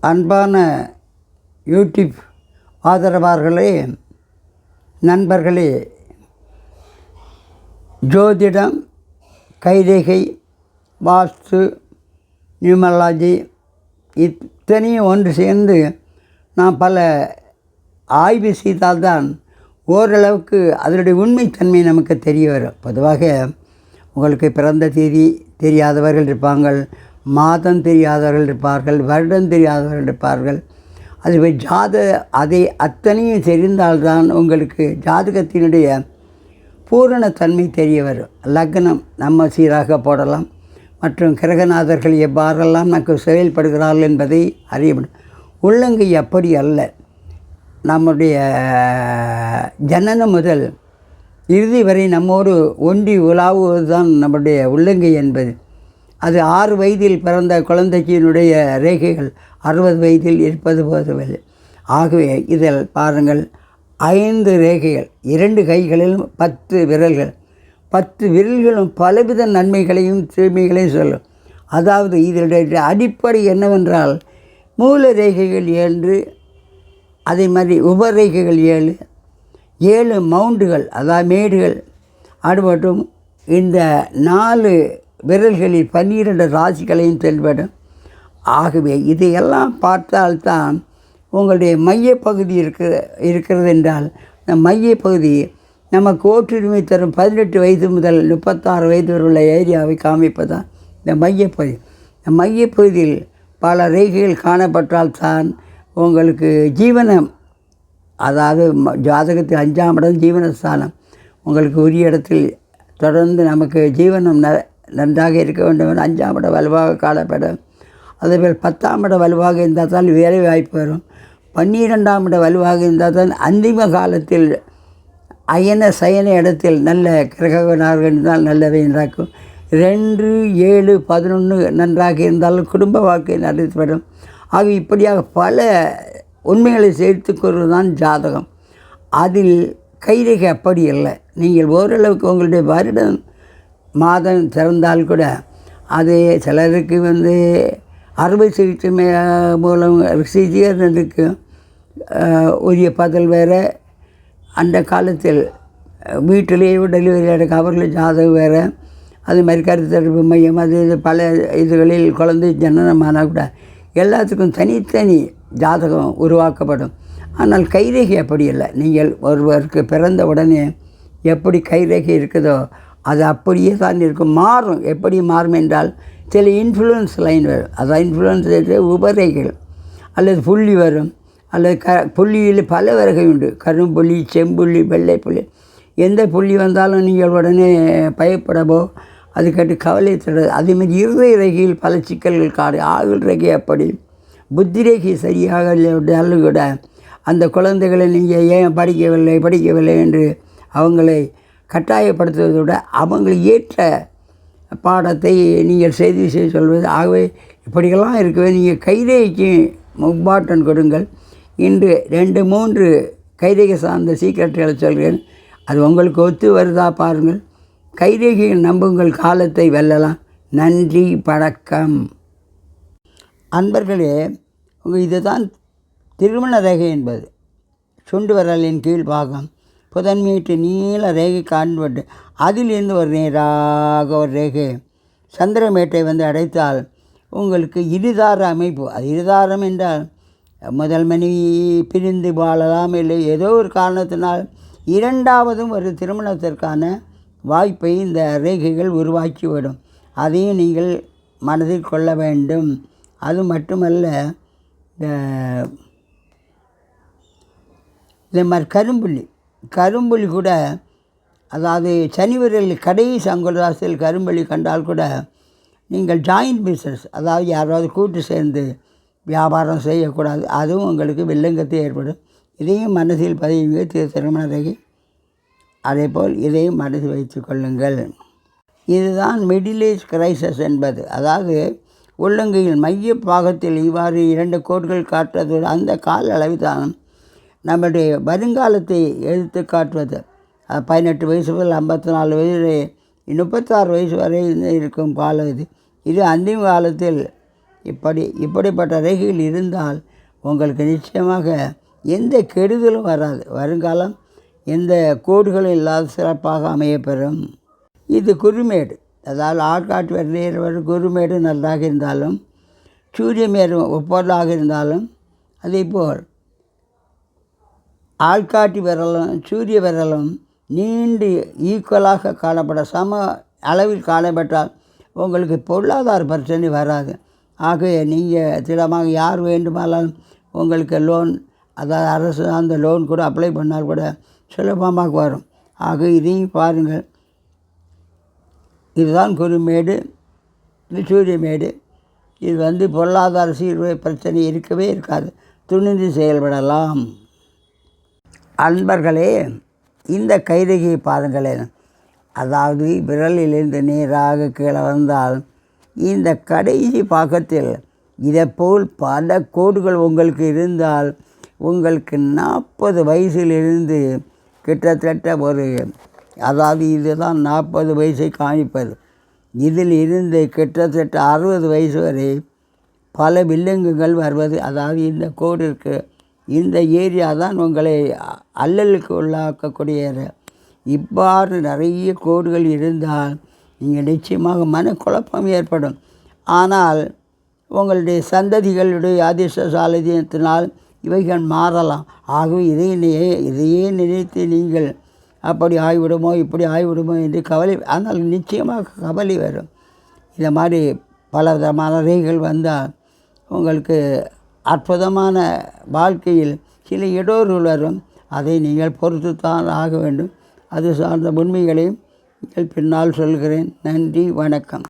அன்பான யூடியூப் ஆதரவார்களே நண்பர்களே ஜோதிடம் கைரேகை வாஸ்து நியூமலாஜி இத்தனையும் ஒன்று சேர்ந்து நான் பல ஆய்வு செய்தால்தான் ஓரளவுக்கு அதனுடைய உண்மைத்தன்மை நமக்கு தெரிய வரும். பொதுவாக உங்களுக்கு பிறந்த தேதி தெரியாதவர்கள் இருப்பாங்கள் மாதம் தெரியாதவர்கள் இருப்பார்கள் வருடம் தெரியாதவர்கள் இருப்பார்கள். அதுவே ஜாத அதை அத்தனையும் தெரிந்தால்தான் உங்களுக்கு ஜாதகத்தினுடைய பூரணத்தன்மை தெரிய வரும். லக்னம் நம்ம சீராக போடலாம். மற்றும் கிரகநாதர்கள் எவ்வாறெல்லாம் நமக்கு செயல்படுகிறார்கள் என்பதை அறியப்படும் உள்ளங்கை அப்படி அல்ல. நம்முடைய ஜனனம் முதல் இறுதி வரை நம்மோடு ஒன்றி உலாவுவது தான் நம்முடைய உள்ளங்கை என்பது. அது ஆறு வயதில் பிறந்த குழந்தைக்கினுடைய ரேகைகள் அறுபது வயதில் இருப்பது போதுவில்லை ஆகவே இதில் பாருங்கள் ஐந்து ரேகைகள் இரண்டு கைகளிலும் பத்து விரல்கள். பத்து விரல்களும் பலவித நன்மைகளையும் தீமைகளையும் சொல்லும். அதாவது இதனுடைய அடிப்படை என்னவென்றால் மூல ரேகைகள் ஏழு அதே மாதிரி உபரேகைகள் ஏழு ஏழு மவுண்டுகள் அதாவது மேடுகள். அது மட்டும் இந்த நாலு விரல்களில் பன்னிரண்டு ராசிகளையும் தென்படும். ஆகவே இதையெல்லாம் பார்த்தால்தான் உங்களுடைய மையப்பகுதி இருக்கிற இருக்கிறது என்றால் இந்த மையப்பகுதி நமக்கு ஓட்டுரிமை தரும் பதினெட்டு வயது முதல் முப்பத்தாறு வயது வரை உள்ள ஏரியாவை காமிப்பதான் இந்த மையப்பகுதி. இந்த மையப்பகுதியில் பல ரேகைகள் காணப்பட்டால்தான் உங்களுக்கு ஜீவனம் அதாவது ம- ஜாதகத்தில் அஞ்சாம் இடம் ஜீவனஸ்தானம். உங்களுக்கு உரிய இடத்தில் தொடர்ந்து நமக்கு ஜீவனம் ந நன்றாக இருக்க வேண்டும் என அஞ்சாம் இடம் வலுவாக காணப்படும். அதேபோல் பத்தாம் இடம் வலுவாக இருந்தால் தான் வேலை வாய்ப்பு வரும். பன்னிரெண்டாம் இடம் வலுவாக இருந்தால் தான் அந்திம காலத்தில் அயன சயன இடத்தில் நல்ல கிரகநார்கள் இருந்தால் நல்லவை நடக்கும் ரெண்டு ஏழு பதினொன்று நன்றாக இருந்தாலும் குடும்ப வாழ்க்கை நடத்தப்படும். ஆக இப்படியாக பல உண்மைகளை சேர்த்து கூறுவது தான் ஜாதகம். அதில் கைரேகை அப்படி இல்லை நீங்கள் ஓரளவுக்கு உங்களுடைய வருடம் மாதம் திறந்தால் கூட அது சிலருக்கு வந்து அறுவை சிகிச்சை மூலம் சிகிச்சைக்கு உரிய பதில் வேறு. அந்த காலத்தில் வீட்டிலேயே டெலிவரி எடுக்க அவர்கள் ஜாதகம் வேறு. அது மாதிரி கருத்தரிப்பு மையம் அது இது பல இதுகளில் குழந்தை ஜனனமானால் கூட எல்லாத்துக்கும் தனித்தனி ஜாதகம் உருவாக்கப்படும். ஆனால் கைரேகை அப்படி இல்லை. நீங்கள் ஒருவருக்கு பிறந்த உடனே எப்படி கைரேகை இருக்குதோ அது அப்படியே தான் இருக்கும். மாறும். எப்படி மாறும் என்றால் சில இன்ஃப்ளூயன்ஸ் லைன் வரும். அதான் இன்ஃப்ளூயன்ஸ் உபரைகள் அல்லது புள்ளி வரும். அல்லது க புள்ளியில் பல வகை உண்டு. கரும்புள்ளி செம்புள்ளி வெள்ளை புள்ளி எந்த புள்ளி வந்தாலும் நீங்கள் உடனே பயப்படவோ அது கேட்டு கவலை தர அதேமாதிரி இருதய ரேகையில் பல சிக்கல்கள் காடு. ஆயுள் ரேகை அப்படி. புத்தி ரேகை சரியாக இல்லை கூட அந்த குழந்தைகளை நீங்கள் ஏன் படிக்கவில்லை படிக்கவில்லை என்று அவங்களை கட்டாயப்படுத்துவதை விட அவங்களுக்கு ஏற்ற பாடத்தை நீங்கள் செய்தி செய்ய சொல்வது. ஆகவே இப்படியெல்லாம் இருக்கவே நீங்கள் கைரேகைக்கு முப்பாட்டன் கொடுங்கள். இன்று ரெண்டு மூன்று கைரேகை சார்ந்த சீக்கிரட்டுகளை சொல்கிறேன். அது உங்களுக்கு ஒத்து வருதா பாருங்கள். கைரேகையில் நம்புங்கள் காலத்தை வெல்லலாம். நன்றி வணக்கம். அன்பர்களே இதுதான் திருமண ரேகை என்பது. சுண்டு வரலின் கீழ் பாகம். புதன்மீட்டு நீல ரேகை காண்பட்டு அதிலிருந்து ஒரு நேராக ஒரு ரேகை சந்திரமேட்டை வந்து அடைத்தால் உங்களுக்கு இருதார அமைப்பு. அது இருதாரம் என்றால் முதல் மனைவி பிரிந்து வாழலாம் இல்லை. ஏதோ ஒரு காரணத்தினால் இரண்டாவதும் ஒரு திருமணத்திற்கான வாய்ப்பை இந்த ரேகைகள் உருவாக்கிவிடும். அதையும் நீங்கள் மனதில் கொள்ள வேண்டும். அது மட்டுமல்ல இந்த இந்த மாதிரி கரும்புள்ளி கரும்புலி கூட அதாவது சனி விரல் கடைசி அங்குலராசியில் கரும்புலி கண்டால் கூட நீங்கள் ஜாயின்ட் பிஸ்னஸ் அதாவது யாராவது கூட்டு சேர்ந்து வியாபாரம் செய்யக்கூடாது. அதுவும் உங்களுக்கு வில்லங்கத்தை ஏற்படும். இதையும் மனதில் பதிவுங்க திரு திருமண அதே போல் இதையும் மனதில் வைத்து கொள்ளுங்கள். இதுதான் மிடில் ஏஜ் கிரைசஸ் என்பது. அதாவது உள்ளங்கையில் மைய பாகத்தில் இவ்வாறு இரண்டு கோட்கள் காட்டுவதோடு அந்த கால அளவு தான் நம்முடைய வருங்காலத்தை எடுத்து காட்டுவது. பதினெட்டு வயசு முதல் ஐம்பத்தி நாலு வயசு முப்பத்தாறு வயசு வரை இருக்கும் காலம் இது. இது அந்திம காலத்தில் இப்படி இப்படிப்பட்ட ரேகைகள் இருந்தால் உங்களுக்கு நிச்சயமாக எந்த கெடுதலும் வராது. வருங்காலம் எந்த கோடுகளும் இல்லாத சிறப்பாக அமையப்பெறும். இது குருமேடு அதாவது ஆட்காட்டு வெள்ளையர் குருமேடு நன்றாக இருந்தாலும் சூரியமேறு ஒப்பதாக இருந்தாலும் அதே போல் ஆள்காட்டி விரலும் சூரிய விரலும் நீண்டு ஈக்குவலாக காணப்பட சம அளவில் காணப்பட்டால் உங்களுக்கு பொருளாதார பிரச்சனை வராது. ஆகவே நீங்கள் திடமாக யார் வேண்டுமானாலும் உங்களுக்கு லோன் அதாவது அரசு அந்த லோன் கூட அப்ளை பண்ணால் கூட சுலபமாக வரும். ஆக இதையும் பாருங்கள். இதுதான் குருமேடு இது சூரியமேடு இது வந்து பொருளாதார சீர்வை பிரச்சனை இருக்கவே இருக்காது. துணிந்து செயல்படலாம். அன்பர்களே இந்த கைரேகையை பாருங்களேன். அதாவது விரலிலிருந்து நேராக கீழே வந்தால் இந்த கடைசி பாகத்தில் இதைப்போல் பல கோடுகள் உங்களுக்கு இருந்தால் உங்களுக்கு நாற்பது வயசிலிருந்து கிட்டத்தட்ட ஒரு அதாவது இதுதான் நாற்பது வயசை காமிப்பது. இதில் இருந்து கிட்டத்தட்ட அறுபது வயசு வரை பல வில்லங்குகள் வருவது அதாவது இந்த கோடு இருக்குது இந்த ஏரியா தான் உங்களை அல்லலுக்கு உள்ளாக்கக்கூடிய இவ்வாறு நிறைய கோடுகள் இருந்தால் நீங்கள் நிச்சயமாக மனக்குழப்பம் ஏற்படும். ஆனால் உங்களுடைய சந்ததிகளுடைய அதிர்ஷ்டசாலித்தினால் இவைகள் மாறலாம். ஆகவே இதை இதையே நினைத்து நீங்கள் அப்படி ஆகிவிடுமோ இப்படி ஆகிவிடுமோ என்று கவலை ஆனால் நிச்சயமாக கவலை வரும். இந்த மாதிரி பல விதமான ரேகைகள் வந்தால் உங்களுக்கு அற்புதமான வாழ்க்கையில் சில இடர்கள் வரும் அதை நீங்கள் பொறுத்துத்தான் ஆக வேண்டும். அது சார்ந்த உண்மைகளையும் நீங்கள் பின்னால் சொல்கிறேன். நன்றி வணக்கம்.